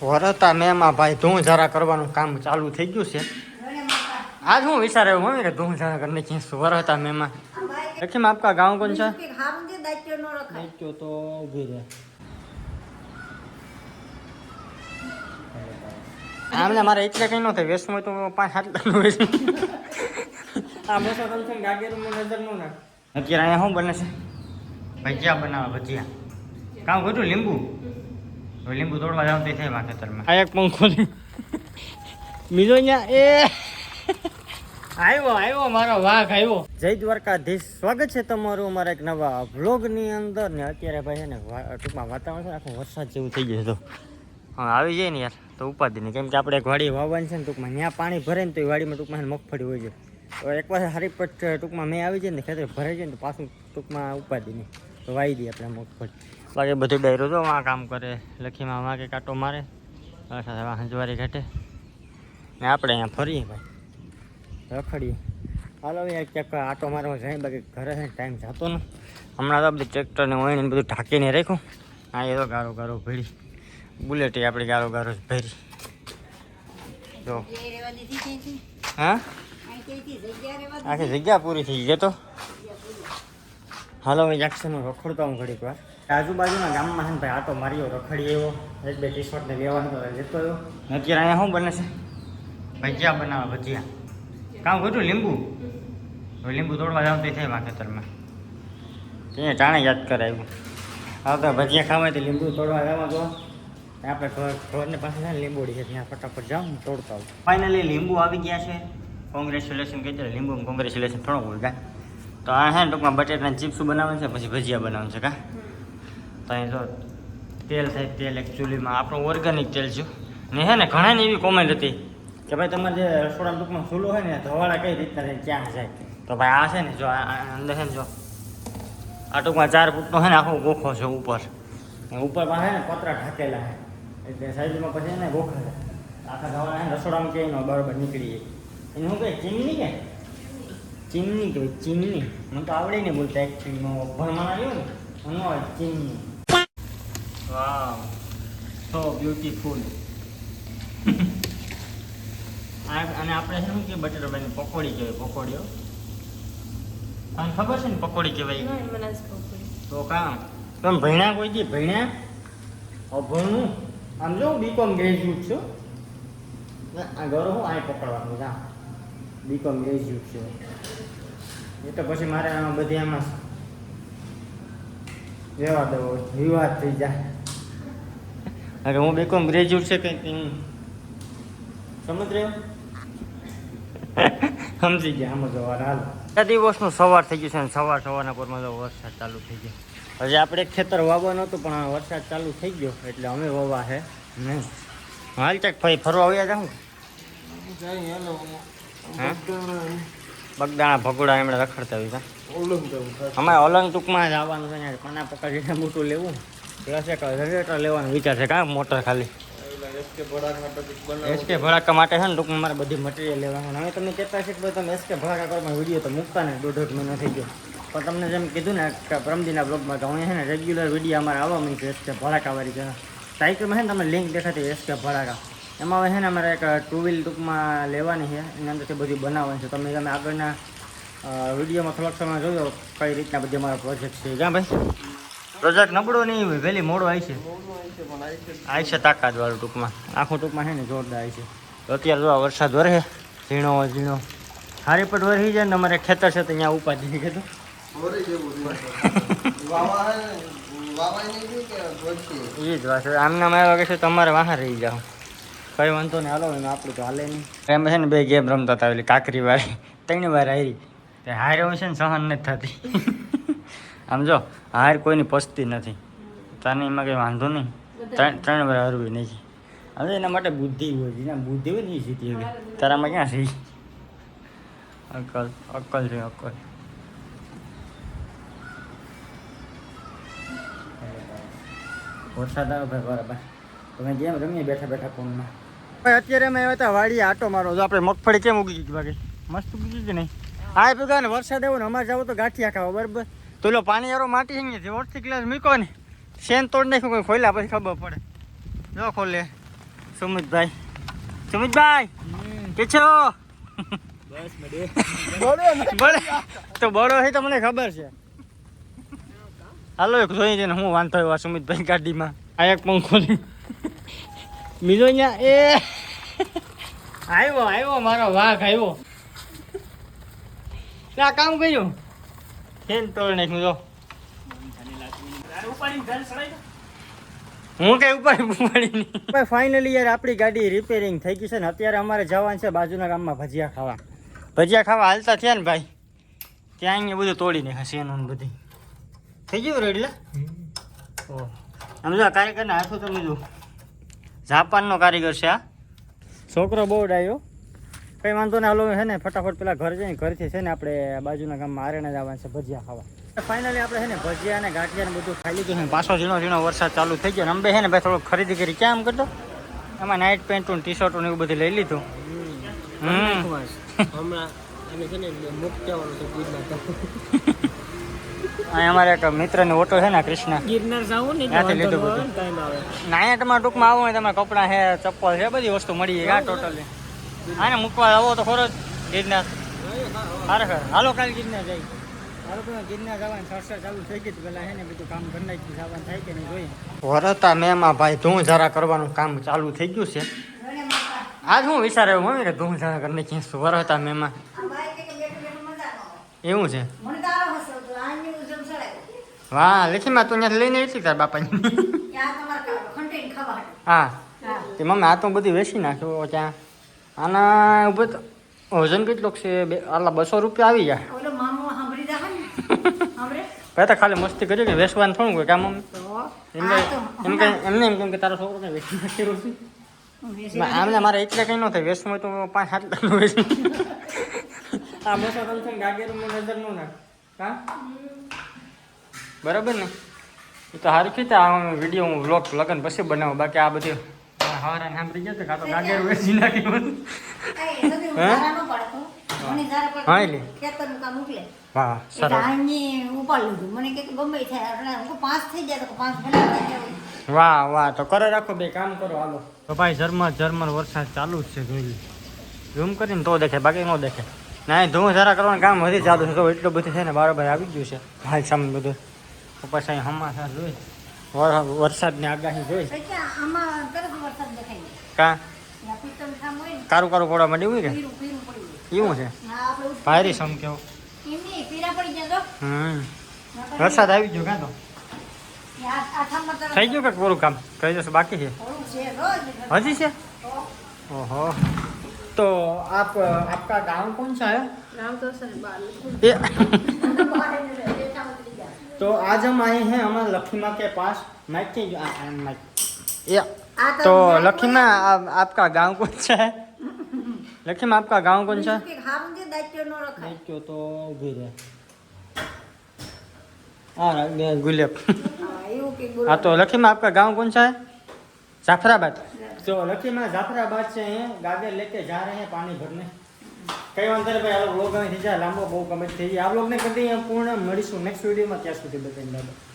વરતા મેમાં ભાઈ ધૂં જરા કરવાનું કામ ચાલુ થઈ ગયું છે. આજ હું વિચાર મમ્મી કે ધૂં ઝારા કરીને ખીંચશું વરતા મેમાં લક્ષ્મી આપકા ગાઉં કોણ છે? દાયિત્વ તો ઊભી રહે. આમને મારે એટલે કઈ ન થાય વેસવું હોય તો પાંચ સાત ટકા વેસું આ મોસો તમે છે ને ગાગેરમાં નજર નો નાખ. અત્યારે અહીંયા શું બને છે? ભજીયા બનાવે ભજીયા. કામ કર્યું લીંબુ? લીંબુ તોડવા જાવ તો થાય ખેતરમાં આ એક પંખો બીજો અહીંયા એ આવ્યો આવ્યો મારો વાઘ આવ્યો જય દ્વારકાધીશ સ્વાગત છે તમારું અમારા એક નવા વ્લોગની અંદર. ને અત્યારે ભાઈ છે ને વા- ટૂંકમાં વાતાવરણ છે આખો વરસાદ જેવું થઈ ગયું તો હા આવી જાય ને યાર તો ઉપાધિ નહીં. કેમ કે આપણે એક વાડી વાવવાની છે ને ટૂંકમાં ત્યાં પાણી ભરે ને તો એ વાડીમાં ટૂંકમાં મગફળી હોય છે. તો એકવાર હારી પટ ટૂંકમાં મેં આવી જાય ને ખેતર ભરાઈ જાય ને તો પાછું ટૂંકમાં ઉપાધિ નહીં. તો વાવી દઈએ આપણે મગફળી. બાકી બધું ડાયરો જો આ કામ કરે લખીમાં વાંકે કાંટો મારે સાથે હંજવારી ઘટે. ને આપણે અહીંયા ફરીએ ભાઈ. રખડીએ. હાલો યાર ક્યાંક આટો મારવા જાય, બાકી ઘરે છે ટાઈમ જતો ને. હમણાં તો બધું ટ્રેક્ટરને ઓઈને બધું ઢાંકીને રાખ્યું. હા એ તો ગારો ગારો ભેડી બુલેટ આપણી ગારો ગારો જ ભરી. જો. હા? આખી જગ્યા પૂરી થઈ ગઈ તો? હાલો હવે જાક્સનનું રખડતો હું ઘડીક વાર. આજુબાજુના ગામમાં છે ને ભાઈ આટો માર્યો રખડી આવ્યો. એક, બે ટી શર્ટને લેવાનું તો લેતો આવ્યો અત્યારે અહીંયા શું બને છે? ભજીયા બનાવે, ભજીયા. કામ કર્યું લીંબુ? લીંબુ તોડવા જાવ, તે થાય ખેતરમાં ત્યાં જાણે યાદ કરાવ્યું. હવે તો ભજીયા ખાવા તો લીંબુ તોડવા જવા તો આપણે ઘર ઘરને પાસે છે ને લીંબોડી છે, ત્યાં ફટાફટ જાઉં તોડતા આવું. ફાઇનલી લીંબુ આવી ગયા છે. કોંગ્રેચ્યુલેશન કહી દે લીંબુ કોંગ્રેચ્યુલેશન થોડું બોલતા. તો આ છે ને ટૂંકમાં બટેટાના ચિપ્સ બનાવે છે, પછી ભજીયા બનાવે છે, કા? તો અહીં જો તેલ થાય તેલ એકચ્યુઅલીમાં આપણું ઓર્ગેનિક તેલ છે. ને હે ને ઘણાની એવી કોમેન્ટ હતી કે ભાઈ તમારે જે રસોડા ટૂંકમાં ચૂલો હોય ને, ધવાડા કઈ રીતના થાય, ક્યાં જાય તો ભાઈ આ છે ને, જો અંદર છે ને, જો આ ટૂંકમાં ચાર ફૂટનો છે ને, આખો ગોખો છે ઉપર. ને ઉપર પાસે છે ને, પતરા ઢાકેલા છે. એટલે સાઈડમાં પછી એને ગોખા છે. આખા છે ને, રસોડામાં ક્યાંય ન, બરાબર નીકળી જાય એને શું કહે ચીમની કે? ચીમની કહેવાય, ચીમની. મને તો આવડે ને બોલતા એકચ્યુઅલીમાં ભણવાના આવ્યો ને આવે ચીમની. વાવ so બ્યુટીફુલ અને આપણે શું કે બટેટાભાઈની પકોડી કહેવાય પકોડીઓ. તમને ખબર છે ને પકોડી કહેવાય? તો કામ તમે ભણ્યા કોઈ દી? ભણ્યા? અભણું? આમ જો બીકોમ ગ્રેજ્યુએટ છું. આ ઘર હું આ પકડવાનું જા. બીકોમ ગ્રેજ્યુએટ છું. એ તો પછી મારે આમાં બધી આમાં રહેવા દેવો વિવાદ થઈ જાય. અરે હું બીકોમ ગ્રેજ્યુએટ છે કંઈક સમજ રહ્યો? સમજી ગયા આમાં સવાર હાલ. આ દિવસનું સવાર થઈ ગયું છે ને સવાર સવારના પર તો વરસાદ ચાલુ થઈ ગયો. હજી આપણે એક ખેતર વાવવાનું હતું પણ વરસાદ ચાલુ થઈ ગયો એટલે અમે વાવા છે નહીં હાલ ચાક ભાઈ ફરવા આવ્યા જાઉં? હા? બગદાણા ભગોડા એમણે રખડતા હોય અમારે અલંગ ટૂંકમાં જ આવવાનું છે પના પકડીને મોટું લેવું. જનરેટર લેવાનો વિચાર છે કાં મોટર ખાલી? એસકે ભડાકા માટે છે. ને ટૂંકમાં મારે બધી મટીરિયલ લેવાનું. હવે તમે કહેતા છે કે તમે એસકે ભડાકા કરવા વીડિયો તો મૂકતા ને દોઢ એક મહિનો થઈ ગયો. પણ તમને જેમ કીધું ને કે પ્રમદીના બ્લોગમાં તો હું છે ને રેગ્યુલર વીડિયો અમારે આવવા માંડી છે એસકે ભડાકાવાળી છે છે ને તમને લિંક દેખાતી એસકે ભડાકા. એમાં હવે છે ને અમારે એક ટુ વ્હીલ ટૂંકમાં લેવાની છે એની અંદરથી બધું બનાવવાનું છે. તમે તમે આગળના વિડીયોમાં થોડાક સમય જોયો કઈ રીતના બધી અમારા પ્રોજેક્ટ છે. ક્યાં ભાઈ? પ્રોજેક્ટ નબળો નહીં વહેલી મોડો આવી છે. આવી છે તાકાત વાળું ટૂંકમાં. આખું ટૂંકમાં છે ને જોરદાર આવી છે. તો અત્યારે જો વરસાદ વરસે ઝીણો ઝીણો. હારી પટ વરસી જાય ને અમારે ખેતર છે તો ત્યાં ઉપાધિ નહીં કીધું એ જ વાત છે. આમના માં આવ્યા કે તમારે વાહ રહી જાઓ કઈ વાંધો નહીં હાલો એમ આપણું તો હાલે નહીં. એમ છે ને બે ગેમ રમતા હતા કાકરી વાળી ત્રણ વાર હારી. તે હારે છે ને સહન નથી થતી. આમ જો હાર કોઈની પસતી નથી. તને એમાં કંઈ વાંધો નહીં. ત્રણ ત્રણ વાર હરવી નહીં. હવે એના માટે બુદ્ધિ હોય છે. જેના બુદ્ધિ હોય ને એ જીતી હવે તારામાં ક્યાં છે અકલ અકલ છે અકલ વરસાદ આવે ભાઈ બરાબર તમે જેમ રમીએ બેઠા બેઠા ફોનમાં. ભાઈ અત્યારે અમે આવ્યા હતા વાડીએ આટો મારો તો આપણે મગફળી કેમ ઉગી ગઈ બાકી? મસ્ત ઉગી ગઈ કે નહીં આ ભેગા ને વરસાદ આવ્યો ને અમારે જાવ તો ગાંઠિયા ખાવા બરાબર? તો પેલો પાણી યારો માટી છે ને ઓરથી ગ્લાસ મૂકો ને શેન તોડ નાખ્યું કોઈ ખોલ્યા પછી ખબર પડે. જો ખોલે. સુમિતભાઈ. સુમિતભાઈ કે છો? તો બળો છે તો મને ખબર છે. હાલો એક જોઈ જઈને હું વાંધો આવ્યો સુમિતભાઈ ગાડીમાં. આ એક પંખો બીજો અહીંયા એ. આવ્યો આવ્યો મારો વાઘ આવ્યો. આ કામ કર્યું? ફેન તોડી નાખ્યું જો? હું કઈ ઉપાડી ઉપાડી ભાઈ ફાઇનલી યાર આપણી ગાડી રિપેરિંગ થઈ ગઈ છે ને અત્યારે અમારે જવાનું છે બાજુના ગામમાં ભજીયા ખાવા. ભજીયા ખાવા હાલતા થયા ને ભાઈ. ત્યાં અહીંયા બધું તોડી નાખે શેનું બધી. થઈ ગયું રેડી લે? ઓહ. આમ જો આ કારીગરને હાથો તમે જો જાપાનનો કારીગર છે આ. છોકરો બહુ ડાયો. કઈ વાંધો ને હાલો છે ને ફટાફટ પેલા ઘર જઈને ઘરથી છે ને આપણે બાજુના ગામમાં આરણે જવાનું છે ભજીયા ખાવા. ફાઇનલી આપણે છે ને ભજીયા અને ગાંઠિયા ને બધું ખાઈ લીધું છે. પાછો ઝીણો ઝીણો વરસાદ ચાલુ થઈ ગયો ને અંબે છે ને ભાઈ થોડું ખરીદી કરી. ક્યાં આમ કરતો? એમાં નાઇટ પેન્ટો ટી શર્ટ ને એવું બધું લઈ લીધું. ને અમારે એક મિત્રની ઓટો છે ને કૃષ્ણ. ગિરનાર જાવું ને ત્યાંથી લીધું બધું. ટાઈમ તમારે ટૂંકમાં આવો હોય તમારે કપડાં છે ચપ્પલ છે બધી વસ્તુ મળી જાય ટોટલી આને મૂકવા આવો તો ખરો જ ગિરનાર. ખરેખર હાલો કાલ ગિરનાર જઈ હાલો તમે ગિરનાર જવાની સરસર ચાલુ થઈ ગઈ પેલા હે ને બધું કામ કરી નાખ્યું જવાનું થાય કે નહીં જોઈએ. વરતા મેમાં ભાઈ ઝારા કરવાનું કામ ચાલુ થઈ ગયું છે. આજ હું વિચાર આવ્યો મમ્મી કે ધૂળ ઝારા કરી નાખીશું વરતા મેમાં. એવું છે. વાહ લેખીમાં તું ત્યાંથી લઈને એટલી તાર બાપાની. હા. તે મમ્મી આ તો બધી વેચી નાખ્યો ત્યાં આના ઊભો વજન કેટલોક છે? બે આટલા બસો રૂપિયા આવી જાય પહેલાં તો ખાલી મસ્તી કરી કે વેચવાનું થોડું કોઈ કામ એમને એમ કે એમને એમ કેમ કે તારો છોકરો કઈ રહ્યો આમને મારે એટલે કંઈ ન થાય વેચવું તો પાંચ સાત લાખ વેચું આ બસો કરું છે ગાગેરું નજર ન નાખ. હા? બરાબર ને? એ તો સારું કીધું આ વીડિયો હું વ્લોગ લગન પછી બનાવું બાકી આ બધી હવારા સાંભળી ગયો તો કાં તો ગાગેરું વેચી નાખ્યું હા વાહ સરસ. વાહ વાહ તો કરે રાખો બે કામ કરો હાલો. તો ભાઈ ઝરમર ઝરમર વરસાદ ચાલુ જ છે જોઈ ઝૂમ કરીને તો દેખે બાકી ન દેખે ના ધૂમ સારા કરવાનું કામ વધી ચાલુ છે તો એટલું બધું છે ને બરાબર આવી ગયું છે. ભાઈ સામે બધું. તો પછી અહીં હમાસા જોઈ. વરસાદની આગાહી જોઈ. કા? કારું કારું પડવા માંડ્યું કે એવું છે? ભારી સમ કેવો હમ. વરસાદ આવી ગયો કાં તો? થઈ ગયું કે પૂરું કામ? કઈ જશે બાકી છે? હજી છે? ઓહો. તો આપ આપકા ગામ કોણ છે હે ગામ તો સર બાલ तो आज हम आए हैं हमारे लखीमा के पास। माइक के ये। तो लखीमा आप, आपका गाँव कौन सा है? लखीमा आपका गाँव कौन सा है? तो उभी रहे हाँ गुलेब। हाँ तो लखीमा आपका गाँव कौन सा है? जाफराबाद। तो लखीमा जाफराबाद से हैं गागर लेके जा रहे हैं पानी भरने। કઈ વાંધો નહીં ભાઈ, આ બ્લોગ અહીં થઈ જાય લાંબો બહુ કમેન્ટ થઈ જાય આ વ્લોગને કદી પૂર્ણ મળીશું નેક્સ્ટ વિડીયોમાં ત્યાં સુધી બતાવીને